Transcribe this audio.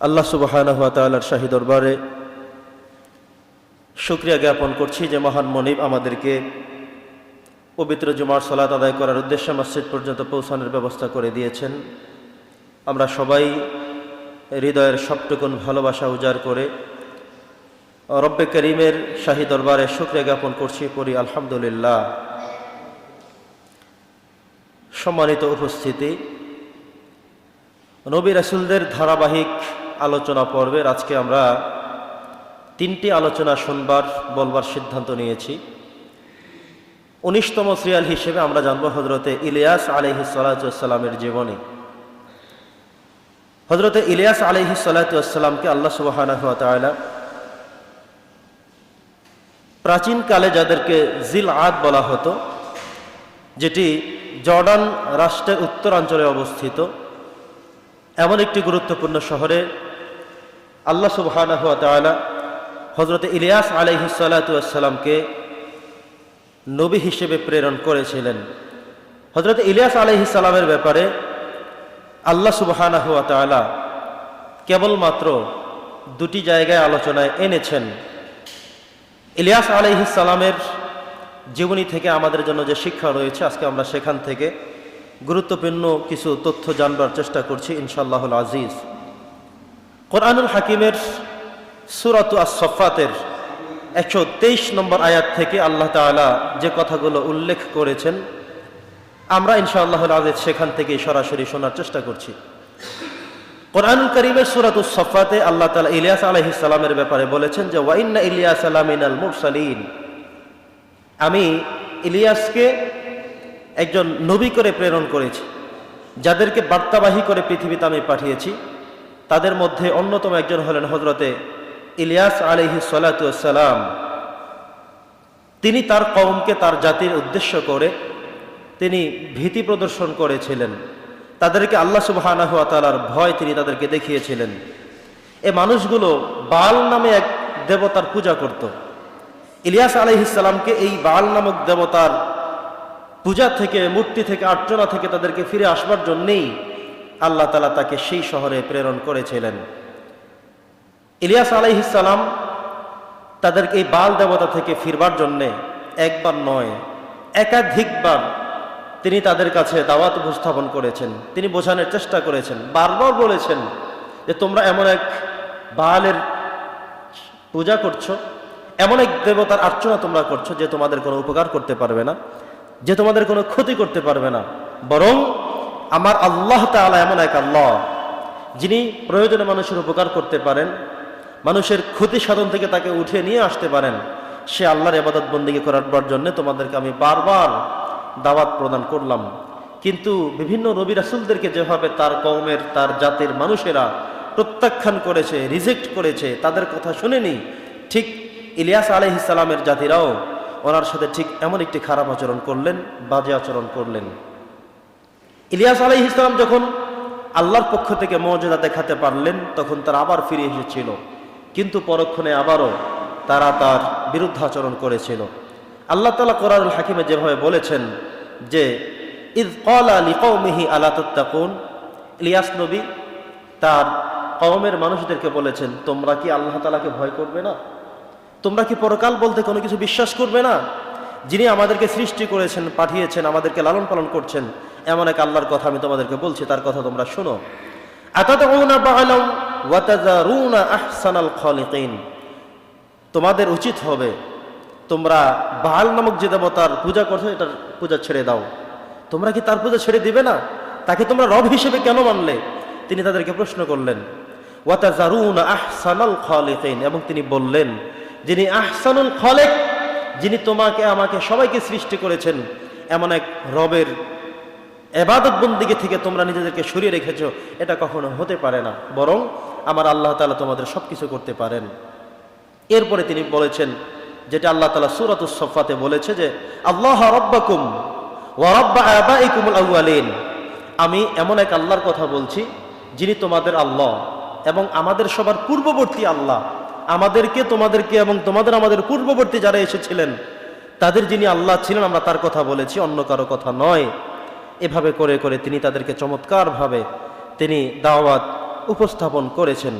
আল্লাহ সুবাহানহাতালার শাহী দরবারে শুক্রিয়া জ্ঞাপন করছি যে মহান মনিব আমাদেরকে পবিত্র জুমার সলাত আদায় করার উদ্দেশ্যে মসজিদ পর্যন্ত পৌঁছানোর ব্যবস্থা করে দিয়েছেন। আমরা সবাই হৃদয়ের সবটুকুন ভালোবাসা উজাড় করে রব্বে করিমের শাহী দরবারে শুক্রিয়া জ্ঞাপন করছি পড়ি আলহামদুলিল্লাহ। সম্মানিত উপস্থিতি, নবী রাসুলদের ধারাবাহিক আলোচনা পর্বের আজকে আমরা তিনটি আলোচনা শুনবার, বলবার সিদ্ধান্ত নিয়েছি। উনিশতম সিরিয়াল হিসেবে আমরা জানব হজরতে ইলিয়াস আলহি সালাতামের জীবনী। হজরতে ইলিয়াস আলহি সালাতামকে আল্লাহ সুবাহ প্রাচীনকালে যাদেরকে জিল আদ বলা হতো, যেটি জর্ডান রাষ্ট্রের উত্তরাঞ্চলে অবস্থিত, এমন একটি গুরুত্বপূর্ণ শহরে আল্লাহ সুবহানাহু হজরত ইলিয়াস আলাইহি সালাতামকে নবী হিসেবে প্রেরণ করেছিলেন। হজরত ইলিয়াস আলাইহি সালামের ব্যাপারে আল্লাহ তাআলা কেবলমাত্র দুটি জায়গায় আলোচনায় এনেছেন। ইলিয়াস আলাইহি সালামের জীবনী থেকে আমাদের জন্য যে শিক্ষা রয়েছে, আজকে আমরা সেখান থেকে গুরুত্বপূর্ণ কিছু তথ্য জানবার চেষ্টা করছি ইনশাল্লাহুল আজিজ। কোরআনুল হাকিমের সুরাত আসফাতের একশো তেইশ নম্বর আয়াত থেকে আল্লাহ তালা যে কথাগুলো উল্লেখ করেছেন, আমরা ইনশাআল্লাহুল আজিজ সেখান থেকে সরাসরি শোনার চেষ্টা করছি। কোরআন করিমের সুরাত সফাতে আল্লাহ তালা ইলিয়াস আলহি সালামের ব্যাপারে বলেছেন যে ওয়াইন্না ইলিয়াস আলামিন আল মুরসালিন। আমি ইলিয়াসকে একজন নবী করে প্রেরণ করেছি, যাদেরকে বার্তাবাহী করে পৃথিবীতে আমি পাঠিয়েছি। তাদের মধ্যে অন্যতম একজন হলেন হজরতে ইলিয়াস আলিহি সালাতাম তিনি তার কওমকে তার জাতির উদ্দেশ্য করে তিনি ভীতি প্রদর্শন করেছিলেন। তাদেরকে আল্লাহ সুবাহানাহু তালার ভয় তিনি তাদেরকে দেখিয়েছিলেন। এ মানুষগুলো বাল নামে এক দেবতার পূজা করত। ইলিয়াস আলহিসাল্লামকে এই বাল নামক দেবতার পূজা থেকে, মূর্তি থেকে, আর্চনা থেকে তাদেরকে ফিরে আসবার জন্যেই আল্লাহ তালা তাকে সেই শহরে প্রেরণ করেছিলেন। ইলিয়াস আলাইহিসাল্লাম তাদেরকে এই বাল দেবতা থেকে ফিরবার জন্যে একবার নয়, একাধিকবার তিনি তাদের কাছে দাওয়াত উপস্থাপন করেছেন। তিনি বোঝানোর চেষ্টা করেছেন, বারবার বলেছেন যে তোমরা এমন এক বালের পূজা করছ, এমন এক দেবতার আর্চনা তোমরা করছ যে তোমাদের কোনো উপকার করতে পারবে না, যে তোমাদের কোনো ক্ষতি করতে পারবে না। বরং আমার আল্লাহ তালা এমন এক আল্লাহ, যিনি প্রয়োজনে মানুষের উপকার করতে পারেন, মানুষের ক্ষতি সাধন থেকে তাকে উঠে নিয়ে আসতে পারেন, সে আল্লাহর এবাদত বন্দিকে করার জন্য তোমাদেরকে আমি বারবার দাওয়াত প্রদান করলাম। কিন্তু বিভিন্ন রবি রাসুলদেরকে যেভাবে তার কৌমের তার জাতির মানুষেরা প্রত্যাখ্যান করেছে, রিজেক্ট করেছে, তাদের কথা শুনেনি, ঠিক ইলিয়াস আলহিসাল্লামের জাতিরাও ওনার সাথে ঠিক এমন একটি খারাপ আচরণ করলেন, বাজে আচরণ করলেন। ইলিয়াস আলাই ইসলাম যখন আল্লাহর পক্ষ থেকে মর্যাদা দেখাতে পারলেন, তখন তারা আবার ফিরে এসেছিল। কিন্তু পরক্ষণে আবারও তারা তার বিরুদ্ধাচরণ করেছিল। আল্লাহ তালা কোরআনুল হাকিমে যেভাবে বলেছেন যে, ইদ কলা লিকৌমিহি আলা তত্তাকুন ইলিয়াস নবী তার কওমের মানুষদেরকে বলেছেন, তোমরা কি আল্লাহ তালাকে ভয় করবে না? তোমরা কি পরকাল বলতে কোনো কিছু বিশ্বাস করবে না? যিনি আমাদেরকে সৃষ্টি করেছেন, পাঠিয়েছেন, আমাদেরকে লালন পালন করছেন এমন এক আল্লাহর কথা আমি তোমাদেরকে বলছি, তার কথা তোমরা শোনো। তোমাদের উচিত হবে তোমরা বাল নামক যে দেবতার পূজা করছ, এটার পূজা ছেড়ে দাও। তোমরা কি তার পূজা ছেড়ে দিবে না? তাকে তোমরা রব হিসেবে কেন মানলে? তিনি তাদেরকে প্রশ্ন করলেন। এবং তিনি বললেন, যিনি আহসানুল খালেক, যিনি তোমাকে, আমাকে সবাইকে সৃষ্টি করেছেন, এমন এক রবের এবাদত বন্দিকে থেকে তোমরা নিজেদেরকে সরিয়ে রেখেছ, এটা কখনো হতে পারে না। বরং আমার আল্লাহ তালা তোমাদের সব কিছু করতে পারেন। এরপরে তিনি বলেছেন, যেটা আল্লাহ তালা সুরাত সফাতে বলেছে যে, আল্লাহ রব্বাকুম ওয়ারব্বা আবাইকুমুল আউয়ালিন। আমি এমন এক আল্লাহর কথা বলছি, যিনি তোমাদের আল্লাহ এবং আমাদের সবার পূর্ববর্তী আল্লাহ। আমাদেরকে, তোমাদেরকে এবং তোমাদের আমাদের পূর্ববর্তী যারা এসেছিলেন, তাদের যিনি আল্লাহ ছিলেন, আমরা তার কথা বলেছি, অন্য কারও কথা নয়। এভাবে করে করে তিনি তাদেরকে চমৎকারভাবে তিনি দাওয়াত উপস্থাপন করেছেন।